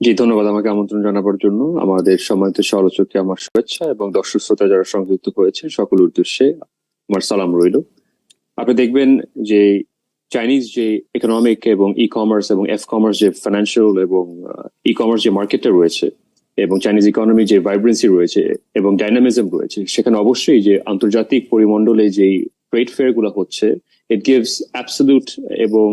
জি, ধন্যবাদ আমাকে আমন্ত্রণ জানাবার জন্য। আমাদের সম্মানিত সহচরকে আমার শুভেচ্ছা এবং দর্শক শ্রোতা যারা সংযুক্ত হয়েছে সকল উদ্দেশ্যে আমার সালাম রইল। আপনি দেখবেন যে চাইনিজ যে ইকোনমিক এবং ই কমার্স এবং এফ কমার্স যে ফাইন্যান্সিয়াল এবং ই কমার্স যে মার্কেটটা রয়েছে এবং চাইনিজ ইকোনমি যে ভাইব্রেন্সি রয়েছে এবং ডাইনামিজম রয়েছে, সেখানে অবশ্যই যে আন্তর্জাতিক পরিমণ্ডলে যেই ট্রেড ফেয়ারগুলো হচ্ছে ইট গিভস অ্যাবসলিউট এবং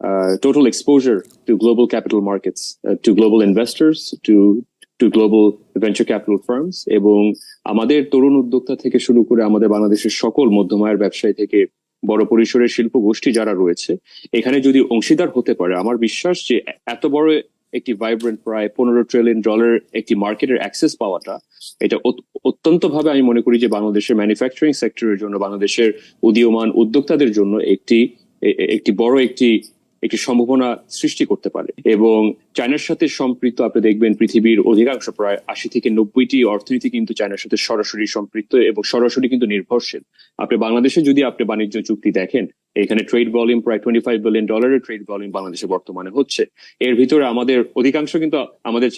uh, total exposure to global capital markets, uh, to global investors, to to global venture capital firms এবং আমাদের তরুণ উদ্যোক্তা থেকে শুরু করে আমাদের বাংলাদেশের সকল মধ্যমায়ের ব্যবসায়ী থেকে বড় পরিসরের শিল্প গোষ্ঠী যারা রয়েছে এখানে যদি অংশীদার হতে পারে আমার বিশ্বাস যে এত বড় একটি ভাইব্রেন্ট প্রায় পনেরো ট্রিলিয়ন ডলার একটি মার্কেটের অ্যাক্সেস পাওয়াটা এটা অত্যন্ত ভাবে আমি মনে করি যে বাংলাদেশের ম্যানুফ্যাকচারিং সেক্টরের জন্য বাংলাদেশের উদীয়মান উদ্যোক্তাদের জন্য একটি একটি বড় একটি একটি সম্ভাবনা সৃষ্টি করতে পারে। এবং চায়নার সাথে সম্পৃক্ত, আপনি দেখবেন পৃথিবীর অধিকাংশ প্রায় আশি থেকে নব্বইটি অর্থনীতি কিন্তু চায়নার সাথে সরাসরি সম্পৃক্ত এবং সরাসরি কিন্তু নির্ভরশীল। আপনি বাংলাদেশে যদি আপনি বাণিজ্য চুক্তি দেখেন, এখানে ট্রেড ভলিউম প্রায় টোয়েন্টি ফাইভ বিলিয়ন ডলারের ট্রেড ভলিউম বাংলাদেশে বর্তমানে হচ্ছে। এর ভিতরে আমাদের অধিকাংশ কিন্তু আমাদের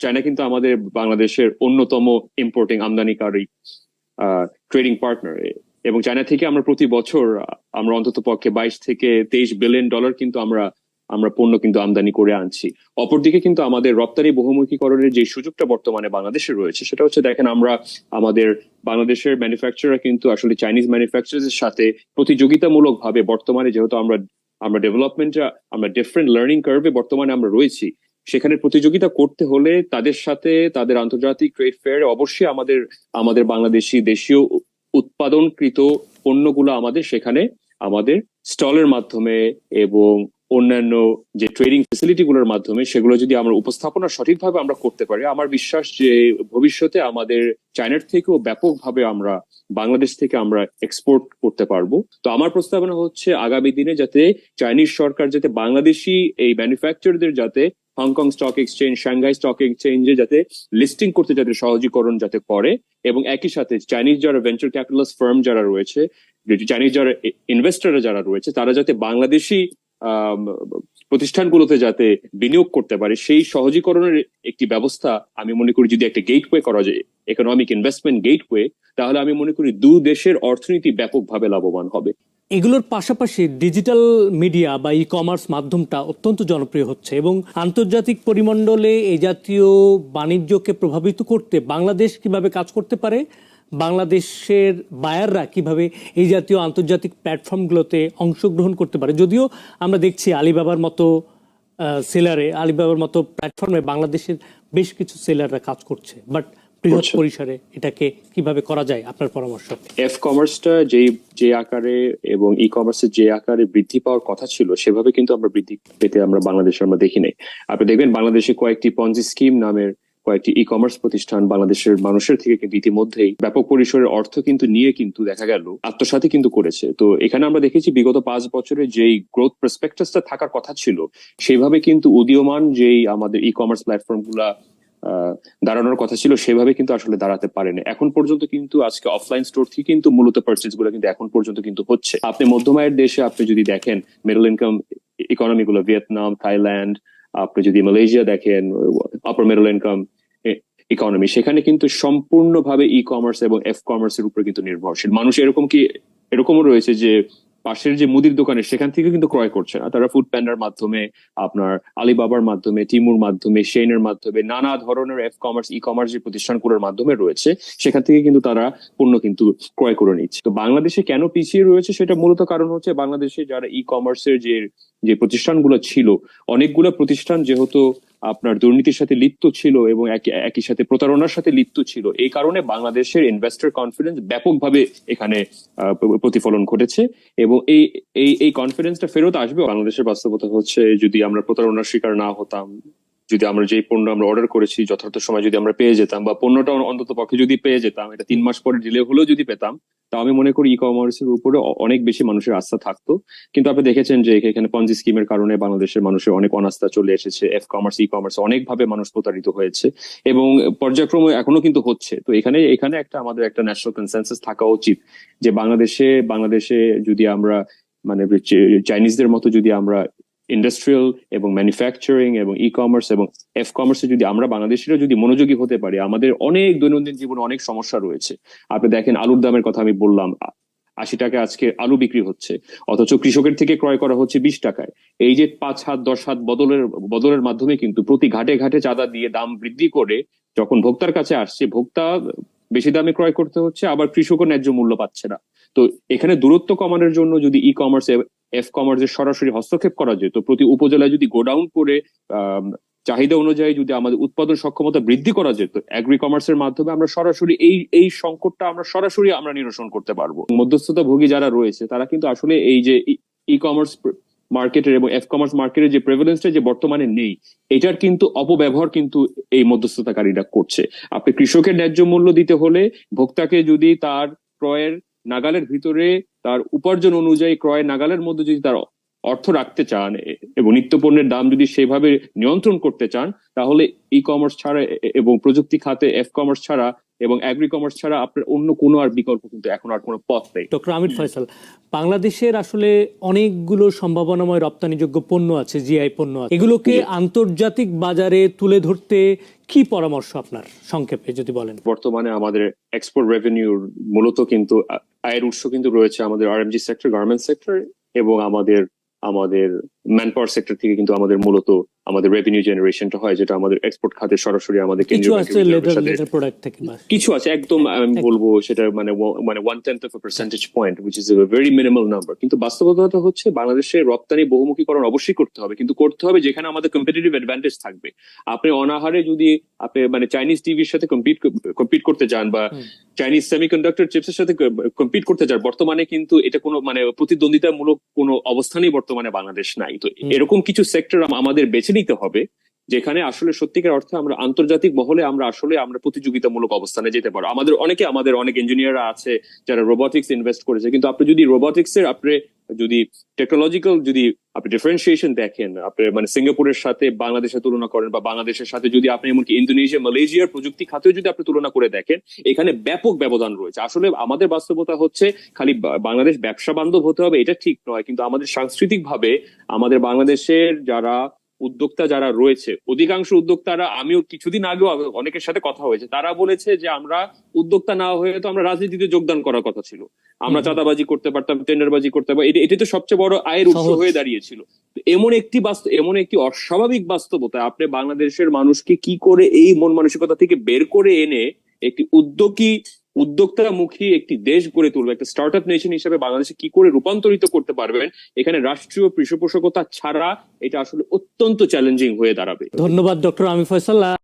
চায়না কিন্তু আমাদের বাংলাদেশের অন্যতম ইম্পোর্টিং আমদানিকারী ট্রেডিং পার্টনার এবং চায়না থেকে আমরা প্রতি বছর, আমরা অন্তত পক্ষে বাইশ থেকে তেইশ বিলিয়ন ডলার কিন্তু আমরা আমরা পণ্য কিন্তু আমদানি করে আনছি। অপরদিকে কিন্তু আমাদের রপ্তানি বহুমুখীকরণের যে সুযোগটা বর্তমানে বাংলাদেশে রয়েছে, সেটা হচ্ছে দেখেন আমরা, আমাদের বাংলাদেশের ম্যানুফ্যাকচারার কিন্তু আসলে চাইনিজ ম্যানুফ্যাকচারের সাথে প্রতিযোগিতামূলক ভাবে বর্তমানে যেহেতু আমরা আমরা ডেভেলপমেন্টটা আমরা ডিফারেন্ট লার্নিং কার্ভে বর্তমানে আমরা রয়েছি, সেখানে প্রতিযোগিতা করতে হলে তাদের সাথে, তাদের আন্তর্জাতিক ট্রেড ফেয়ারে অবশ্যই আমাদের আমাদের বাংলাদেশি দেশীয় উৎপাদনকৃত পণ্যগুলো আমাদের সেখানে আমাদের স্টলের মাধ্যমে এবং অন্যান্য যে ট্রেডিং ফেসিলিটি গুলোর মাধ্যমে সেগুলো যদি আমরা উপস্থাপনা সঠিকভাবে আমরা করতে পারি, আমার বিশ্বাস যে ভবিষ্যতে আমাদের চায়নার থেকেও ব্যাপকভাবে আমরা বাংলাদেশ থেকে আমরা এক্সপোর্ট করতে পারব। তো আমার প্রস্তাবনা হচ্ছে আগামী দিনে যাতে চাইনিজ সরকার যাতে বাংলাদেশি এই ম্যানুফ্যাকচারদের যাতে Hong Kong stock exchange Shanghai stock এক্সচেঞ্জে যাতে লিস্টিং করতে যাতে সহজীকরণ যাতে করে এবং একই সাথে চাইনিজ যারা ভেঞ্চার ক্যাপিটালিস্ট ফার্ম যারা রয়েছে চাইনিজ যারা ইনভেস্টররা যারা রয়েছে, তারা যাতে বাংলাদেশি প্রতিষ্ঠানগুলোতে যাতে বিনিয়োগ করতে পারে, সেই সহজীকরণের একটি ব্যবস্থা আমি মনে করি যদি একটা গেটওয়ে করা যায় ইকোনমিক ইনভেস্টমেন্ট গেটওয়ে তাহলে আমি মনে করি দু দেশের অর্থনীতি ব্যাপকভাবে লাভবান হবে। এগুলোর পাশাপাশি ডিজিটাল মিডিয়া বা ই কমার্স মাধ্যমটা অত্যন্ত জনপ্রিয় হচ্ছে এবং আন্তর্জাতিক পরিমণ্ডলে এই জাতীয় বাণিজ্যকে প্রভাবিত করতে বাংলাদেশ কীভাবে কাজ করতে পারে, বাংলাদেশের বায়াররা কীভাবে এই জাতীয় আন্তর্জাতিক প্ল্যাটফর্মগুলোতে অংশগ্রহণ করতে পারে। যদিও আমরা দেখছি আলিবাবার মতো সেলারে, আলিবাবার মতো প্ল্যাটফর্মে বাংলাদেশের বেশ কিছু সেলাররা কাজ করছে। বাট বৃহৎ পরিসরে এটাকে কীভাবে করা যায়? আপনার পরামর্শ। এফ কমার্সটা যে যে আকারে এবং ই কমার্সের যে আকারে বৃদ্ধি পাওয়ার কথা ছিল সেভাবে কিন্তু আমরা বৃদ্ধি পেতে আমরা বাংলাদেশে আমরা দেখি নাই। আপনি দেখবেন বাংলাদেশে কয়েকটি পঞ্জি স্কিম নামের কয়েকটি ই কমার্স প্রতিষ্ঠান বাংলাদেশের মানুষের থেকে কিন্তু ইতিমধ্যেই ব্যাপক পরিসরের অর্থ কিন্তু নিয়ে কিন্তু দেখা গেল আত্মসাথী কিন্তু করেছে। তো এখানে আমরা দেখেছি বিগত পাঁচ বছরে যেই গ্রোথ প্রসপেক্টাসটা থাকার কথা ছিল সেইভাবে কিন্তু উদীয়মান যেই আমাদের ই কমার্স প্ল্যাটফর্মগুলা দাঁড়ানোর কথা ছিল, সেভাবে কিন্তু আসলে দাঁড়াতে পারেনি। এখন পর্যন্ত কিন্তু আজকে অফলাইন স্টোর থেকে কিন্তু মূলত পার্চেসগুলো কিন্তু এখন পর্যন্ত কিন্তু হচ্ছে। আপনি মধ্যমায়ের দেশে আপনি যদি দেখেন মিডল ইনকাম ইকোনমি গুলো ভিয়েতনাম থাইল্যান্ড আপনি যদি মালয়েশিয়া দেখেন আপার মিডল ইনকাম ইকোনমি সেখানে কিন্তু সম্পূর্ণভাবে ই কমার্স এবং এফ কমার্স এর উপরে কিন্তু নির্ভরশীল। মানুষ এরকম কি, এরকমও রয়েছে যে পাশের যে মুদির দোকানে, সেখান থেকে কিন্তু ক্রয় করছে না। তারা ফুড প্যান্ডার মাধ্যমে, আপনার আলিবাবার মাধ্যমে টিমুর মাধ্যমে শেনের মাধ্যমে, নানা ধরনের এফ কমার্স ই কমার্স যে প্রতিষ্ঠানগুলোর মাধ্যমে রয়েছে, সেখান থেকে কিন্তু তারা পণ্য কিন্তু ক্রয় করে নিচ্ছে। তো বাংলাদেশে কেন পিছিয়ে রয়েছে সেটা মূলত কারণ হচ্ছে বাংলাদেশে যারা ই কমার্সের যে যে প্রতিষ্ঠানগুলো ছিল, অনেকগুলো প্রতিষ্ঠান যেহেতু আপনার দুর্নীতির সাথে লিপ্ত ছিল এবং একই সাথে প্রতারণার সাথে লিপ্ত ছিল, এই কারণে বাংলাদেশের ইনভেস্টর কনফিডেন্স ব্যাপকভাবে এখানে প্রতিফলন ঘটেছে এবং এই এই এই কনফিডেন্সটা ফেরত আসবে। বাংলাদেশের বাস্তবতা হচ্ছে যদি আমরা প্রতারণার শিকার না হতাম যদি আমরা যে পণ্য আমরা অর্ডার করেছি, যথার্থ সময় যদি আমরা পেয়ে যেতাম বা পণ্যটা অন্তত পক্ষে যদি পেয়ে যেতাম, এটা তিন মাস পরে ডিলে হলেও যদি পেতাম তা আমি মনে করি ই কমার্সের উপরে অনেক বেশি মানুষের আস্থা থাকতো। কিন্তু আপনি দেখেছেন যে এখানে পঞ্জি স্কিমের কারণে বাংলাদেশের মানুষের অনেক অনাস্থা চলে এসেছে এফ কমার্স ই কমার্স অনেকভাবে মানুষ প্রতারিত হয়েছে এবং পর্যায়ক্রমে এখনও কিন্তু হচ্ছে। তো এখানে এখানে একটা আমাদের একটা ন্যাশনাল কনসেন্সাস থাকা উচিত যে বাংলাদেশে বাংলাদেশে যদি আমরা মানে চাইনিজদের মতো যদি আমরা ইন্ডাস্ট্রিয়াল এবং ম্যানুফ্যাকচারিং এবং ই কমার্স এবং এফ কমার্সে যদি আমরা বাংলাদেশিরা যদি মনোযোগী হতে পারি, আমাদের অনেক দৈনন্দিন জীবনে অনেক সমস্যা রয়েছে। আপনি দেখেন আলুর দামের কথা আমি বললাম, আশি টাকা আজকে আলু বিক্রি হচ্ছে, অথচ কৃষকের থেকে ক্রয় করা হচ্ছে বিশ টাকায়। এই যে পাঁচ হাত, দশ হাত বদলের বদলের মাধ্যমে কিন্তু প্রতি ঘাটে ঘাটে চাঁদা দিয়ে দাম বৃদ্ধি করে যখন ভোক্তার কাছে আসছে, ভোক্তা বেশি দামে ক্রয় করতে হচ্ছে, আবার কৃষকও ন্যায্য মূল্য পাচ্ছে না। তো এখানে দূরত্ব কমানোর জন্য যদি ই কমার্স এফ কমার্সের সরাসরি হস্তক্ষেপ করা যেত প্রতি উপজেলায় যদি গোডাউন করে চাহিদা অনুযায়ী যদি আমাদের উৎপাদন সক্ষমতা বৃদ্ধি করা যেত অ্যাগ্রি কমার্সের মাধ্যমে আমরা সরাসরি এই এই সংকটটা আমরা সরাসরি আমরা নিরসন করতে পারব। মধ্যস্থতা ভোগী যারা রয়েছে, তারা কিন্তু আসলে এই যে ই কমার্স মার্কেটের এবং এফ কমার্স মার্কেটের যে প্রেভেলেন্সটা যে বর্তমানে নেই, এটার কিন্তু অপব্যবহার কিন্তু এই মধ্যস্থতাকারীরা করছে। আপনি কৃষকের ন্যায্য মূল্য দিতে হলে ভোক্তাকে যদি তার ক্রয়ের নাগালের ভিতরে তার উপার্জন অনুযায়ী ক্রয় নাগালের মধ্যে যদি তার অর্থ রাখতে চান এবং নিত্য পণ্যের দাম যদি সেভাবে নিয়ন্ত্রণ করতে চান তাহলে ই কমার্স ছাড়া এবং প্রযুক্তি খাতে এফ কমার্স ছাড়া এবং অ্যাগ্রি কমার্স ছাড়া আপনার অন্য কোনো আর বিকল্প কিন্তু এখন আর কোনো পথ নেই। ডক্টর আমির ফয়সাল বাংলাদেশের আসলে অনেকগুলো সম্ভাবনাময় রপ্তানিযোগ্য পণ্য আছে জিআই পণ্য আছে। এগুলোকে আন্তর্জাতিক বাজারে তুলে ধরতে কি পরামর্শ আপনার সংক্ষেপে যদি বলেন? বর্তমানে আমাদের এক্সপোর্ট রেভিনিউর মূলত কিন্তু আয়ের উৎস কিন্তু রয়েছে আমাদের আরএমজি সেক্টর গার্মেন্ট সেক্টর এবং আমাদের আমাদের ম্যান পাওয়ার সেক্টর থেকে কিন্তু আমাদের মূলত আমাদের রেভিনিউ জেনারেশনটা হয় যেটা আমাদের এক্সপোর্ট খাতে সরাসরি আমাদের কিছু কেন্দ্রীয় আছে ব্যাংকের সাথে লেদার প্রোডাক্ট থেকে। কিছু আছে একদম আমি বলব সেটা মানে মানে one tenth of percentage point which is a very minimal number কিন্তু বাস্তবতা হচ্ছে বাংলাদেশের রপ্তানি বহুমুখীকরণ অবশ্যই করতে হবে কিন্তু করতে হবে যেখানে আমাদের কম্পিটিটিভ অ্যাডভান্টেজ থাকবে আপনি অনাহারে যদি আপনি মানে চাইনিজ টিভির সাথে কম্পিট কম্পিট করতে চান বা। চাইনিজ সেমিকন্ডাক্টর চিপসের সাথে কম্পিট করতে চান বর্তমানে কিন্তু এটা কোনো মানে প্রতিদ্বন্দ্বিতামূলক কোনো অবস্থানই বর্তমানে বাংলাদেশ নাই তো এরকম কিছু সেক্টর আমাদের বেছে নিতে হবে, যেখানে আসলে সত্যিকার অর্থে আমরা আন্তর্জাতিক মহলে আমরা আসলে আমরা প্রতিযোগিতামূলক অবস্থানে যেতে পারো আমাদের অনেকে আমাদের অনেক ইঞ্জিনিয়াররা আছে যারা রোবটিক্স ইনভেস্ট করেছে, কিন্তু আপনি যদি রোবোটিক্স এর আপনি যদি টেকনোলজিক্যাল যদি আপনি ডিফারেন্সিয়েশন দেখেন, আপনি মানে সিঙ্গাপুরের সাথে বাংলাদেশের তুলনা করেন বা বাংলাদেশের সাথে যদি আপনি এমনকি ইন্দোনেশিয়া, মালয়েশিয়ার প্রযুক্তি খাতেও যদি আপনি তুলনা করে দেখেন, এখানে ব্যাপক ব্যবধান রয়েছে। আসলে আমাদের বাস্তবতা হচ্ছে খালি বাংলাদেশ ব্যবসা বান্ধব হতে হবে, এটা ঠিক নয়, কিন্তু আমাদের সাংস্কৃতিক ভাবে আমাদের বাংলাদেশের যারা উদ্যোক্তা যারা রয়েছে অধিকাংশ উদ্যোক্তারা আমিও কিছুদিন আগেও অনেকের সাথে কথা হয়েছে তারা বলেছে যে আমরা উদ্যোক্তা না হয়ে তো আমরা রাজনীতিতে যোগদান করার কথা ছিল। আমরা চাঁদাবাজি করতে পারতাম টেন্ডারবাজি করতে পারতাম এটি তো সবচেয়ে বড় আয়ের উৎস হয়ে দাঁড়িয়েছিল। তো এমন একটি বাস্তব এমন একটি অস্বাভাবিক বাস্তবতা আপনি বাংলাদেশের মানুষকে কি করে এই মন মানসিকতা থেকে বের করে এনে একটি উদ্যোগী উদ্যোক্তামুখী একটি দেশ গড়ে তুলবে, একটা স্টার্ট আপ নেশন হিসেবে বাংলাদেশে কি করে রূপান্তরিত করতে পারবেন, এখানে রাষ্ট্রীয় পৃষ্ঠপোষকতা ছাড়া এটা আসলে অত্যন্ত চ্যালেঞ্জিং হয়ে দাঁড়াবে। ধন্যবাদ ডক্টর আমি ফয়সাল।